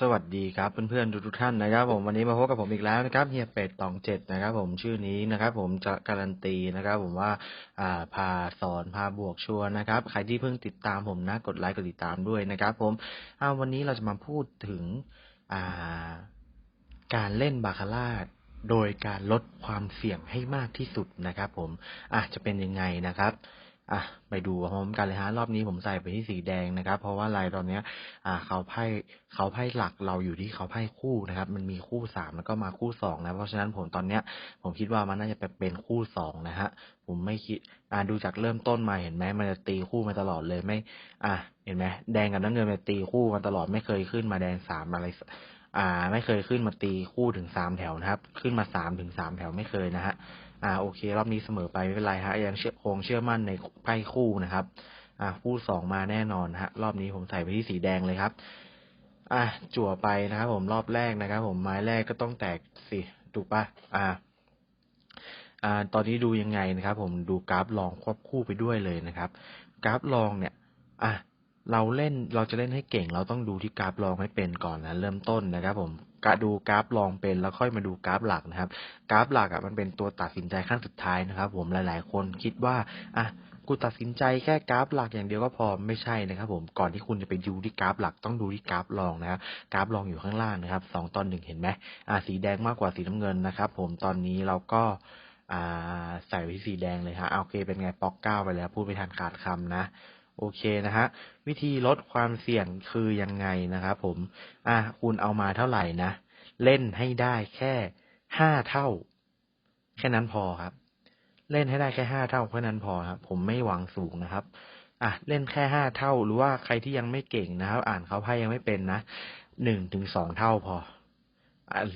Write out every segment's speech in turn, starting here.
สวัสดีครับเพื่อนๆทุกท่านนะครับผมวันนี้มาพบกับผมอีกแล้วนะครับเฮียเป็ดตองเจ็ดนะครับผมชื่อนี้นะครับผมจะการันตีนะครับผมว่าอ่าพาสอนพาบวกชัวนะครับใครที่เพิ่งติดตามผมนะกดไลค์กดติดตามด้วยนะครับผมอ่าวันนี้เราจะมาพูดถึงอ่าการเล่นบาคาร่าโดยการลดความเสี่ยงให้มากที่สุดนะครับผมอะจะเป็นยังไงนะครับ อะไปดูพร้อมกันเลยฮะรอบนี้ผมใส่ไปที่สีแดงนะครับ เพราะว่าลายตอนเนี้ย อ่าเขาไพ่เขาไพ่หลักเราอยู่ที่เขาไพ่คู่นะครับ มันมีคู่สามแล้วก็มาคู่สองนะเพราะฉะนั้นผมตอนเนี้ย ผมคิดว่ามันน่าจะเป็นคู่สองนะฮะผมไม่คิดอ่าดูจากเริ่มต้นมาเห็นไหมมันจะตีคู่มาตลอดเลยไม่ อะเห็นไหมแดงกับน้ำเงินมันจะตีคู่มาตลอดไม่เคยขึ้นมาแดงสามอะไรอ่า ไม่เคยขึ้นมาตีคู่ถึงสามแถวนะครับ ขึ้นมาสามถึงสามแถวไม่เคยนะฮะ อ่าโอเค รอบนี้เสมอไปไม่เป็นไรฮะยังเชื่อคงเชื่อมั่นในไพ่คู่นะครับ อ่าคู่สองมาแน่นอนฮะ รอบนี้ผมใส่ไปที่สีแดงเลยครับ อะจั่วไปนะครับ ผมรอบแรกนะครับ ผมไม้แรกก็ต้องแตกสิถูกปะอ่า อ่า ตอนนี้ดูยังไงนะครับ ผมดูกราฟลองควบคู่ไปด้วยเลยนะครับ กราฟลองเนี่ย อะ เราเล่นเราจะเล่นให้เก่ง เราต้องดูที่กราฟลองให้เป็นก่อนนะเริ่มต้นนะครับ ผมกะดูกราฟลองเป็นแล้วค่อยมาดูกราฟหลักนะครับ กราฟหลักอะมันเป็นตัวตัดสินใจขั้นสุดท้ายนะครับ ผมหลาย ๆ คนคิดว่าอะกูตัดสินใจแค่กราฟหลักอย่างเดียวก็พอไม่ใช่นะครับ ผมก่อนที่คุณจะไปดูที่กราฟหลักต้องดูที่กราฟรองนะครับกราฟรองอยู่ข้างล่างนะครับสองตอนหนึ่งเห็นไหมอ่าสีแดงมากกว่าสีน้ำเงินนะครับ ผมตอนนี้เราก็อ่าใส่ไว้สีแดงเลยฮะโอเคเป็นไงปอกเก้าไปแล้วพูดไม่ทันขาดคำนะ โอเคนะฮะวิธีลดความเสี่ยงคือยังไงนะครับผม อะคุณเอามาเท่าไหร่นะ เล่นให้ได้แค่ห้าเท่า แค่นั้นพอครับ เล่นให้ได้แค่ห้าเท่าแค่นั้นพอครับ ผมไม่หวังสูงนะครับ อะเล่นแค่ห้าเท่าหรือว่าใครที่ยังไม่เก่งนะครับ อ่านเขาไพ่ยังไม่เป็นนะหนึ่งถึงสองเท่าพอ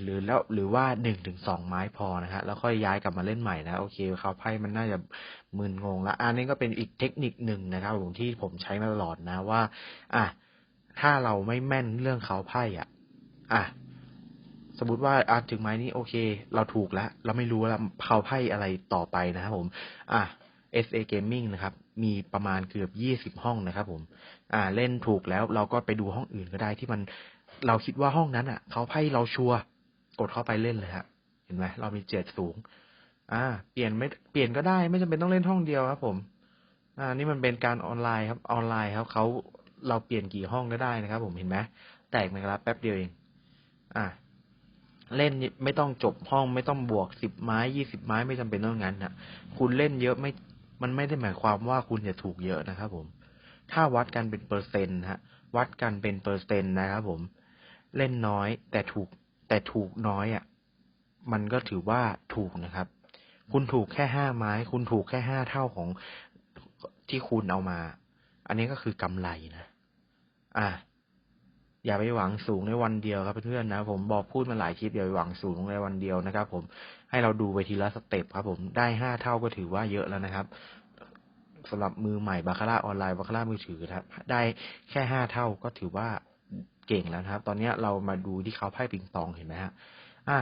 หรือแล้วหรือว่าหนึ่งถึงสองไม้พอนะฮะแล้วค่อยย้ายกลับมาเล่นใหม่นะโอเคเขาไพ่มันน่าจะมึนงงแล้วอันนี้ก็เป็นอีกเทคนิคหนึ่งนะครับผมที่ผมใช้มาตลอดนะว่า อะถ้าเราไม่แม่นเรื่องเขาไพ่อะ อะสมมติว่าอะถึงไม้นี้โอเค เราถูกแล้ว เราไม่รู้แล้วเขาไพ่อะไรต่อไปนะครับผม อะ SA Gaming นะครับ มีประมาณเกือบยี่สิบห้องนะครับผม อ่า เล่นถูกแล้วเราก็ไปดูห้องอื่นก็ได้ที่มัน เราคิดว่าห้องนั้นอะเขาไพ่เราชัวร์กดเข้าไปเล่นเลยฮะ เห็นไหมเรามีเจ็ดสูง อ่า เปลี่ยนไม่เปลี่ยนก็ได้ไม่จำเป็นต้องเล่นห้องเดียวครับ ผม อ่า นี่มันเป็นการออนไลน์ครับ ออนไลน์ครับเขาเราเปลี่ยนกี่ห้องก็ได้นะครับ ผมเห็นไหมแตกนะครับแป๊บเดียวเอง อ่าเล่นไม่ต้องจบห้องไม่ต้องบวกสิบไม้ยี่สิบไม้ไม่จำเป็นต้องงั้นนะคุณเล่นเยอะไม่ มันไม่ได้หมายความว่าคุณจะถูกเยอะนะครับผม ถ้าวัดกันเป็นเปอร์เซ็นต์ฮะ วัดกันเป็นเปอร์เซ็นต์นะครับผม เล่นน้อย แต่ถูกแต่ถูกน้อยอะ มันก็ถือว่าถูกนะครับ คุณถูกแค่ห้าไม้ คุณถูกแค่ห้าเท่าของที่คุณเอามา อันนี้ก็คือกำไรนะ อะอย่าไปหวังสูงในวันเดียวครับเพื่อนๆนะผมบอกพูดมาหลายคลิปอย่าไปหวังสูงในวันเดียวนะครับ ผมให้เราดูไปทีละสเต็ปครับ ผมได้ห้าเท่าก็ถือว่าเยอะแล้วนะครับสำหรับมือใหม่บาคาร่าออนไลน์บาคาร่ามือถือครับ ได้แค่ห้าเท่าก็ถือว่า เก่งแล้วนะครับ ตอนนี้เรามาดูที่เขาไพ่ปิงปองเห็นไหมฮะอะ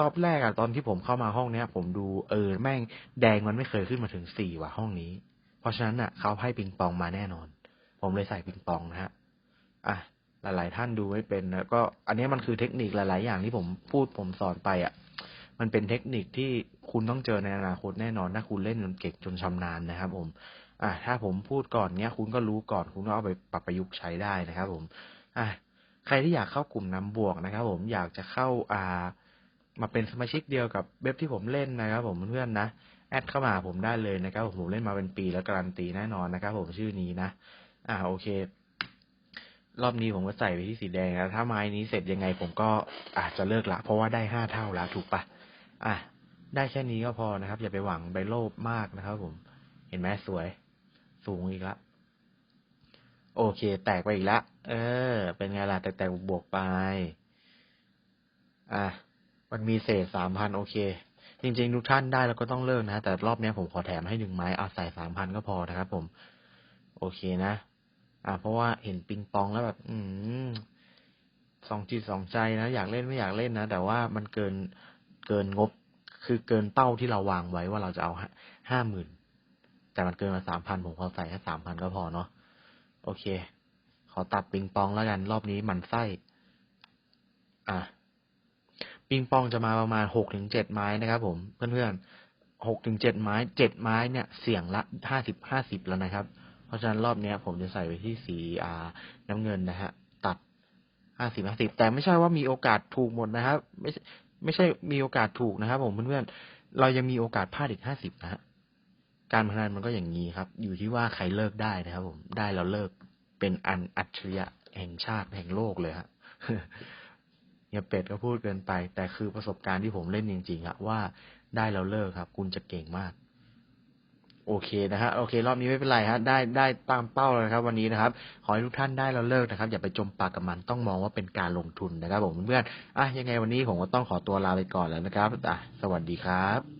รอบแรกอะตอนที่ผมเข้ามาห้องเนี้ย ผมดูเออแม่งแดงมันไม่เคยขึ้นมาถึงสี่ว่ะห้องนี้ เพราะฉะนั้นอะเขาไพ่ปิงปองมาแน่นอน ผมเลยใส่ปิงปองนะฮะอะหลาย ๆ ท่านดูไม่เป็นนะก็อันนี้มันคือเทคนิคหลาย ๆ อย่างที่ผมพูดผมสอนไปอะมันเป็นเทคนิคที่คุณต้องเจอในอนาคตแน่นอนถ้าคุณเล่นจนเก่งจนชำนาญนะครับ ผม อะถ้าผมพูดก่อนเนี้ย คุณก็รู้ก่อนคุณก็เอาไปปรับประยุกต์ใช้ได้นะครับ ผม อะใครที่อยากเข้ากลุ่มน้ำบวกนะครับ ผมอยากจะเข้าอ่า มาเป็นสมาชิกเดียวกับเว็บที่ผมเล่นนะครับ ผมเพื่อนๆนะแอดเข้ามาผมได้เลยนะครับ ผมเล่นมาเป็นปีแล้วการันตีแน่นอนนะครับ ผมชื่อนี้นะอ่าโอเค รอบนี้ผมก็ใส่ไปที่สีแดงแล้วถ้าไม้นี้เสร็จยังไง ผมก็อาจจะเลิกละ เพราะว่าได้ห้าเท่าแล้วถูกปะอะได้แค่นี้ก็พอนะครับ อย่าไปหวังไปโลภมากนะครับ ผมเห็นไหมสวย สูงอีกละ โอเค แตกไปอีกละเออ เป็นไงล่ะ แตกแตกบวกไป อะ มันมีเศษสามพันโอเค จริง ๆ ทุกท่านได้แล้วก็ต้องเลิกนะ แต่รอบนี้ผมขอแถมให้หนึ่งไม้เอาใส่สามพันก็พอนะครับผม โอเคนะ อ่าเพราะว่าเห็นปิงปองแล้วแบบ อืมสองจิตสองใจนะ อยากเล่นไม่อยากเล่นนะ แต่ว่ามันเกิน เกินงบ คือเกินเป้าที่เราวางไว้ว่าเราจะเอาห้าหมื่น แต่มันเกินมาสามพันผมขอใส่แค่สามพันก็พอเนาะ โอเค ขอตัดปิงปองแล้วกัน รอบนี้หมันไส้ อะ ปิงปองจะมาประมาณหกถึงเจ็ดไม้นะครับ ผม เพื่อนๆหกถึงเจ็ดไม้เจ็ดไม้เนี่ย เสี่ยงละห้าสิบห้าสิบแล้วนะครับ เพราะฉะนั้นรอบนี้ผมจะใส่ไปที่สีอ่า น้ำเงินนะฮะ ตัดห้าสิบห้าสิบแต่ไม่ใช่ว่ามีโอกาสถูกหมดนะครับ ไม่ใช่ไม่ใช่มีโอกาสถูกนะครับ ผมเพื่อนๆเรายังมีโอกาสพลาดอีกห้าสิบนะฮะ การพนันมันก็อย่างนี้ครับ อยู่ที่ว่าใครเลิกได้นะครับ ผม ได้แล้วเลิกเป็นอันอัจฉริยะแห่งชาติแห่งโลกเลยฮะเฮียเป็ดก็พูดเกินไป แต่คือประสบการณ์ที่ผมเล่นจริงๆอะว่าได้แล้วเลิกครับ คุณจะเก่งมาก โอเคนะฮะโอเค รอบนี้ไม่เป็นไรฮะได้ได้ตามเป้าเลยครับ วันนี้นะครับ ขอให้ทุกท่านได้แล้วเลิกนะครับ อย่าไปจมปากกับมันต้องมองว่าเป็นการลงทุนนะครับ ผมเพื่อนอะยังไงวันนี้ผมก็ต้องขอตัวลาไปก่อนแล้วนะครับอะสวัสดีครับ